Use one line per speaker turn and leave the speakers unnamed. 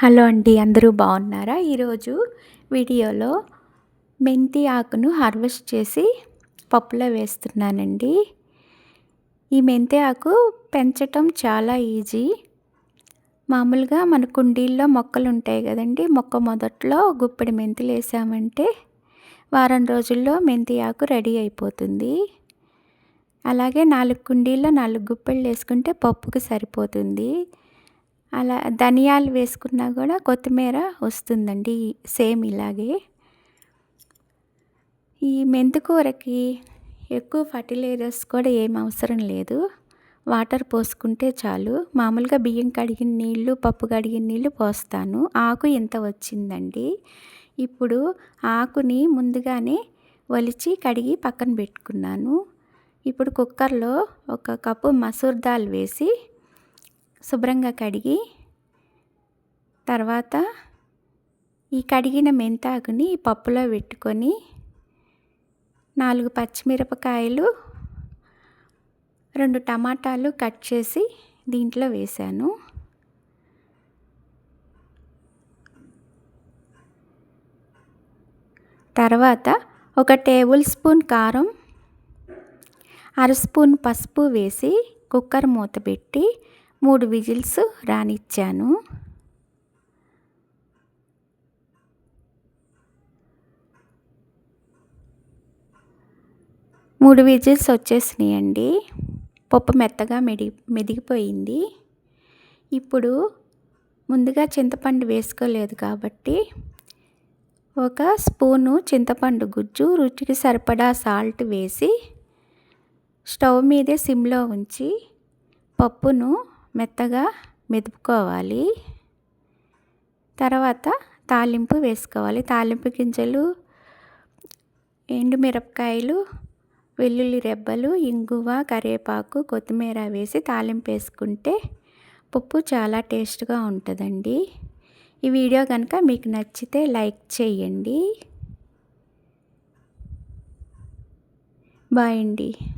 Hello అండి అందరూ బాగున్నారా? ఈరోజు వీడియోలో మెంతి ఆకును హార్వెస్ట్ చేసి పప్పులో వేస్తున్నానండి. ఈ మెంతి ఆకు పెంచటం చాలా ఈజీ. మామూలుగా మన కుండీల్లో మొక్కలు ఉంటాయి కదండి మొక్క మొదట్లో గుప్పెడి మెంతులు వేసామంటే వారం రోజుల్లో మెంతి ఆకు రెడీ అయిపోతుంది. అలాగే నాలుగు కుండీల్లో నాలుగు గుప్పెళ్ళు వేసుకుంటే పప్పుకు సరిపోతుంది. అలా ధనియాలు వేసుకున్నా కూడా కొత్తిమీర వస్తుందండి సేమ్ ఇలాగే. ఈ మెంతికూరకి ఎక్కువ ఫర్టిలైజర్స్ కూడా ఏం అవసరం లేదు. వాటర్ పోసుకుంటే చాలు. మామూలుగా బియ్యం కడిగిన నీళ్ళు పప్పు కడిగిన నీళ్ళు పోస్తాను. ఆకు ఇంత వచ్చిందండి? ఇప్పుడు ఆకుని ముందుగానే ఒలిచి కడిగి పక్కన పెట్టుకున్నాను. ఇప్పుడు కుక్కర్లో ఒక కప్పు మసూర్ దాల్ వేసి శుభ్రంగా కడిగి తర్వాత ఈ కడిగిన మెంతాకుని పప్పులో పెట్టుకొని నాలుగు పచ్చిమిరపకాయలు రెండు టమాటాలు కట్ చేసి దీంట్లో వేశాను తర్వాత ఒక టేబుల్ స్పూన్ కారం అర స్పూన్ పసుపు వేసి కుక్కర్ మూత పెట్టి మూడు విజిల్స్ రానిచ్చాను. మూడు విజిల్స్ వచ్చేసినాయండి. పప్పు మెత్తగా మెడి మెదిగిపోయింది. ఇప్పుడు ముందుగా చింతపండు వేసుకోలేదు కాబట్టి ఒక స్పూను చింతపండు గుజ్జు రుచికి సరిపడా సాల్ట్ వేసి స్టవ్ మీదే సిమ్లో ఉంచి పప్పును మెత్తగా మెదుపుకోవాలి. తర్వాత తాలింపు వేసుకోవాలి. తాలింపు గింజలు ఎండుమిరపకాయలు వెల్లుల్లి రెబ్బలు ఇంగువ కరివేపాకు కొత్తిమీర వేసి తాలింపు వేసుకుంటే పప్పు చాలా టేస్ట్గా ఉంటుందండి. ఈ వీడియో కనుక మీకు నచ్చితే లైక్ చేయండి. బాయ్ అండి.